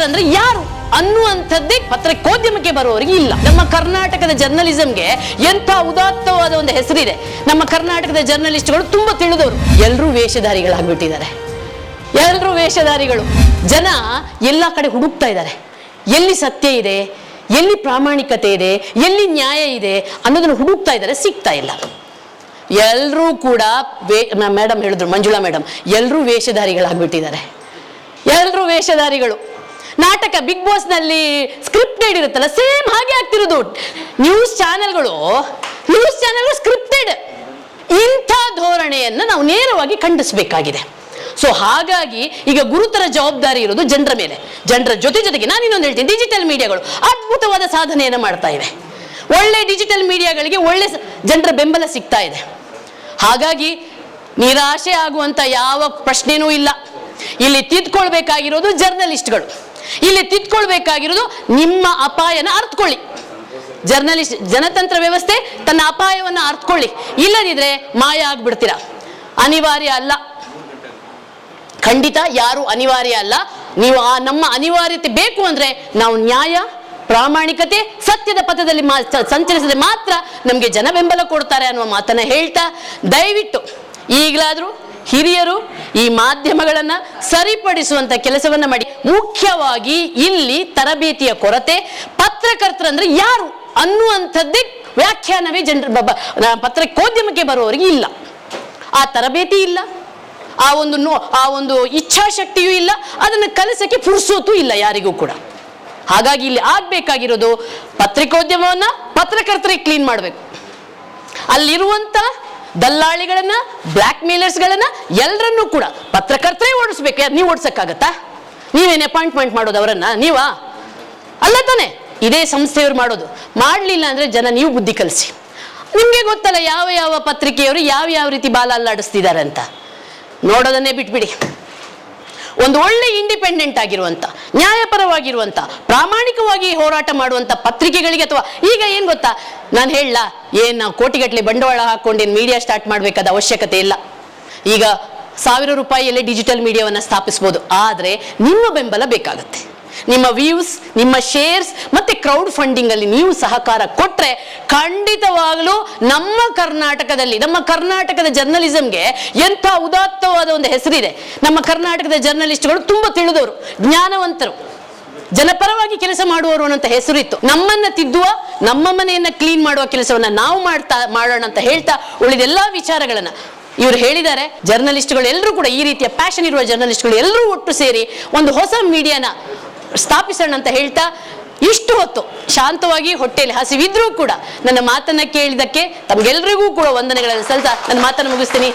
ಪತ್ರಕರ್ತರಂದ್ರೆ ಯಾರು? ಅನ್ನುವಂಥದ್ದೇ ಪತ್ರಿಕೋದ್ಯಮಕ್ಕೆ ಬರುವವರಿಗೆ ಇಲ್ಲ. ನಮ್ಮ ಕರ್ನಾಟಕದ ಜರ್ನಲಿಸಂಗೆ ಎಂಥ ಉದಾತ್ತವಾದ ಒಂದು ಹೆಸರಿದೆ. ನಮ್ಮ ಕರ್ನಾಟಕದ ಜರ್ನಲಿಸ್ಟ್ಗಳು ತುಂಬಾ ತಿಳಿದವರು. ಎಲ್ಲರೂ ವೇಷಧಾರಿಗಳಾಗ್ಬಿಟ್ಟಿದ್ದಾರೆ. ಎಲ್ಲರೂ ವೇಷಧಾರಿಗಳು. ಜನ ಎಲ್ಲ ಕಡೆ ಹುಡುಕ್ತಾ ಇದ್ದಾರೆ. ಎಲ್ಲಿ ಸತ್ಯ ಇದೆ? ಎಲ್ಲಿ ಪ್ರಾಮಾಣಿಕತೆ ಇದೆ? ಎಲ್ಲಿ ನ್ಯಾಯ ಇದೆ? ಅನ್ನೋದನ್ನು ಹುಡುಕ್ತಾ ಇದ್ದಾರೆ, ಸಿಗ್ತಾ ಇಲ್ಲ. ಎಲ್ಲರೂ ಕೂಡ ವೇ ಮೇಡಮ್ ಹೇಳಿದ್ರು, ಮಂಜುಳಾ ಮೇಡಮ್ ಎಲ್ಲರೂ ವೇಷಧಾರಿಗಳಾಗ್ಬಿಟ್ಟಿದ್ದಾರೆ. ಎಲ್ಲರೂ ವೇಷಧಾರಿಗಳು. ನಾಟಕ ಬಿಗ್ ಬಾಸ್ನಲ್ಲಿ ಸ್ಕ್ರಿಪ್ಟೆಡ್ ಇರುತ್ತಲ್ಲ ಸೇಮ್ ಹಾಗೆ ಆಗ್ತಿರೋದು. ನ್ಯೂಸ್ ಚಾನೆಲ್ಗಳು ನ್ಯೂಸ್ ಚಾನೆಲ್ಗಳು ಸ್ಕ್ರಿಪ್ಟೆಡ್ ಇಂಥ ಧೋರಣೆಯನ್ನು ನಾವು ನೇರವಾಗಿ ಖಂಡಿಸಬೇಕಾಗಿದೆ. ಸೊ ಹಾಗಾಗಿ ಈಗ ಗುರುತರ ಜವಾಬ್ದಾರಿ ಇರೋದು ಜನರ ಮೇಲೆ. ಜನರ ಜೊತೆ ಜೊತೆಗೆ ನಾನು ಇನ್ನೊಂದು ಹೇಳ್ತೀನಿ ಡಿಜಿಟಲ್ ಮೀಡಿಯಾಗಳು ಅದ್ಭುತವಾದ ಸಾಧನೆಯನ್ನು ಮಾಡ್ತಾ ಇವೆ. ಒಳ್ಳೆ ಡಿಜಿಟಲ್ ಮೀಡಿಯಾಗಳಿಗೆ ಒಳ್ಳೆ ಜನರ ಬೆಂಬಲ ಸಿಗ್ತಾ ಇದೆ. ಹಾಗಾಗಿ ನಿರಾಶೆ ಆಗುವಂತ ಯಾವ ಪ್ರಶ್ನೆನೂ ಇಲ್ಲ. ಇಲ್ಲಿ ತಿದ್ಕೊಳ್ಬೇಕಾಗಿರೋದು ಜರ್ನಲಿಸ್ಟ್ಗಳು ಇಲ್ಲಿ ತಿದ್ಕೊಳ್ಬೇಕಾಗಿರೋದು ನಿಮ್ಮ ಅಪಾಯನ ಅರ್ಥಕೊಳ್ಳಿ ಜರ್ನಲಿಸ್ಟ್, ಜನತಂತ್ರ ವ್ಯವಸ್ಥೆ ತನ್ನ ಅಪಾಯವನ್ನು ಅರ್ಥಕೊಳ್ಳಿ ಇಲ್ಲದಿದ್ರೆ ಮಾಯ ಆಗ್ಬಿಡ್ತೀರಾ? ಅನಿವಾರ್ಯ ಅಲ್ಲ. ಖಂಡಿತ ಯಾರು ಅನಿವಾರ್ಯ ಅಲ್ಲ. ನೀವು ಆ ನಮ್ಮ ಅನಿವಾರ್ಯತೆ ಬೇಕು ಅಂದ್ರೆ ನಾವು ನ್ಯಾಯ, ಪ್ರಾಮಾಣಿಕತೆ, ಸತ್ಯದ ಪಥದಲ್ಲಿ ಮಾ- ಸಂಚರಿಸಿದ್ರೆ ಮಾತ್ರ ನಮಗೆ ಜನ ಬೆಂಬಲ ಕೊಡ್ತಾರೆ ಅನ್ನುವ ಮಾತನ್ನ ಹೇಳ್ತಾ ದಯವಿಟ್ಟು ಈಗಲಾದ್ರೂ ಹಿರಿಯರು ಈ ಮಾಧ್ಯಮಗಳನ್ನು ಸರಿಪಡಿಸುವಂತ ಕೆಲಸವನ್ನ ಮಾಡಿ. ಮುಖ್ಯವಾಗಿ ಇಲ್ಲಿ ತರಬೇತಿಯ ಕೊರತೆ ಪತ್ರಕರ್ತರಂದ್ರೆ ಯಾರು ಅನ್ನುವಂಥದ್ದೇ ವ್ಯಾಖ್ಯಾನವೇ ಜನರ ಪತ್ರಿಕೋದ್ಯಮಕ್ಕೆ ಬರುವವರಿಗೆ ಇಲ್ಲ. ಆ ತರಬೇತಿ ಇಲ್ಲ. ಆ ಒಂದು ನೋ, ಆ ಒಂದು ಇಚ್ಛಾಶಕ್ತಿಯೂ ಇಲ್ಲ. ಅದನ್ನು ಕಲಿಸಕ್ಕೆ ಪುರ್ಸೋತು ಇಲ್ಲ ಯಾರಿಗೂ ಕೂಡ. ಹಾಗಾಗಿ ಇಲ್ಲಿ ಆಗ್ಬೇಕಾಗಿರೋದು ಪತ್ರಿಕೋದ್ಯಮವನ್ನ ಪತ್ರಕರ್ತರಿಗೆ ಕ್ಲೀನ್ ಮಾಡಬೇಕು. ಅಲ್ಲಿರುವಂತ ದಲ್ಲಾಳಿಗಳನ್ನ ಬ್ಲ್ಯಾಕ್ ಮೇಲರ್ಸ್ಗಳನ್ನ ಎಲ್ಲರನ್ನೂ ಕೂಡ ಪತ್ರಕರ್ತರೇ ಓಡಿಸ್ಬೇಕು? ನೀವು ಓಡಿಸಕ್ಕಾಗತ್ತಾ? ನೀವೇನು ಅಪಾಯಿಂಟ್ಮೆಂಟ್ ಮಾಡೋದು ಅವರನ್ನ? ನೀವಾ? ಅಲ್ಲ ತಾನೆ, ಇದೇ ಸಂಸ್ಥೆಯವರು ಮಾಡೋದು. ಮಾಡಲಿಲ್ಲ ಅಂದ್ರೆ ಜನ ನೀವು ಬುದ್ಧಿ ಕಲಿಸಿ. ನಿಮಗೆ ಗೊತ್ತಲ್ಲ, ಯಾವ ಯಾವ ಪತ್ರಿಕೆಯವರು ಯಾವ ಯಾವ ರೀತಿ ಬಾಲ ಅಲ್ಲಾಡಿಸ್ತಿದ್ದಾರೆ ಅಂತ. ನೋಡೋದನ್ನೇ ಬಿಟ್ಬಿಡಿ. ಒಂದು ಒಳ್ಳೆ ಇಂಡಿಪೆಂಡೆಂಟ್ ಆಗಿರುವಂತ, ನ್ಯಾಯಪರವಾಗಿರುವಂತ, ಪ್ರಾಮಾಣಿಕವಾಗಿ ಹೋರಾಟ ಮಾಡುವಂತ ಪತ್ರಿಕೆಗಳಿಗೆ ಅಥವಾ ಈಗ ಏನು ಗೊತ್ತಾ? ನಾನು ಹೇಳಲ್ಲ ಏನು ಕೋಟಿಗಟ್ಟಲೆ ಬಂಡವಾಳ ಹಾಕೊಂಡು ಮೀಡಿಯಾ ಸ್ಟಾರ್ಟ್ ಮಾಡಬೇಕಾದ ಅವಶ್ಯಕತೆ ಇಲ್ಲ. ಈಗ ಸಾವಿರ ರೂಪಾಯಿಯಲ್ಲೇ ಡಿಜಿಟಲ್ ಮೀಡಿಯಾವನ್ನು ಸ್ಥಾಪಿಸ್ಬೋದು. ಆದರೆ ನಿಮ್ಮ ಬೆಂಬಲ ಬೇಕಾಗುತ್ತೆ. ನಿಮ್ಮ ವ್ಯೂಸ್ ನಿಮ್ಮ ಶೇರ್ಸ್ ಮತ್ತೆ ಕ್ರೌಡ್ ಫಂಡಿಂಗ್ ಅಲ್ಲಿ ನೀವು ಸಹಕಾರ ಕೊಟ್ರೆ ಖಂಡಿತವಾಗಲೂ ನಮ್ಮ ಕರ್ನಾಟಕದಲ್ಲಿ, ನಮ್ಮ ಕರ್ನಾಟಕದ ಜರ್ನಲಿಸಂಗೆ ಎಂಥ ಉದಾತ್ತವಾದ ಒಂದು ಹೆಸರಿದೆ. ನಮ್ಮ ಕರ್ನಾಟಕದ ಜರ್ನಲಿಸ್ಟ್ಗಳು ತುಂಬ ತಿಳಿದವರು, ಜ್ಞಾನವಂತರು. ಜನಪರವಾಗಿ ಕೆಲಸ ಮಾಡುವವರು ಅನ್ನೋಂಥ ಹೆಸರಿತ್ತು. ನಮ್ಮನ್ನ ತಿದ್ದುವ, ನಮ್ಮ ಮನೆಯನ್ನ ಕ್ಲೀನ್ ಮಾಡುವ ಕೆಲಸವನ್ನ ನಾವು ಮಾಡ್ತಾ, ಮಾಡೋಣ ಅಂತ ಹೇಳ್ತಾ ಉಳಿದೆಲ್ಲಾ ವಿಚಾರಗಳನ್ನ ಇವರು ಹೇಳಿದ್ದಾರೆ. ಜರ್ನಲಿಸ್ಟ್ಗಳು ಎಲ್ಲರೂ ಕೂಡ ಈ ರೀತಿಯ ಪ್ಯಾಷನ್ ಇರುವ ಜರ್ನಲಿಸ್ಟ್ಗಳು ಎಲ್ಲರೂ ಒಟ್ಟು ಸೇರಿ ಒಂದು ಹೊಸ ಮೀಡಿಯಾನ ಸ್ಥಾಪಿಸೋಣ ಅಂತ ಹೇಳ್ತಾ ಇಷ್ಟು ಹೊತ್ತು ಶಾಂತವಾಗಿ ಹೊಟ್ಟೆಯಲ್ಲಿ ಹಸಿವಿದ್ರೂ ಕೂಡ ನನ್ನ ಮಾತನ್ನ ಕೇಳಿದಕ್ಕೆ ತಮ್ಗೆಲ್ರಿಗೂ ಕೂಡ ವಂದನೆಗಳನ್ನು ಸಲ್ತಾ ನನ್ನ ಮಾತನ್ನು ಮುಗಿಸ್ತೀನಿ.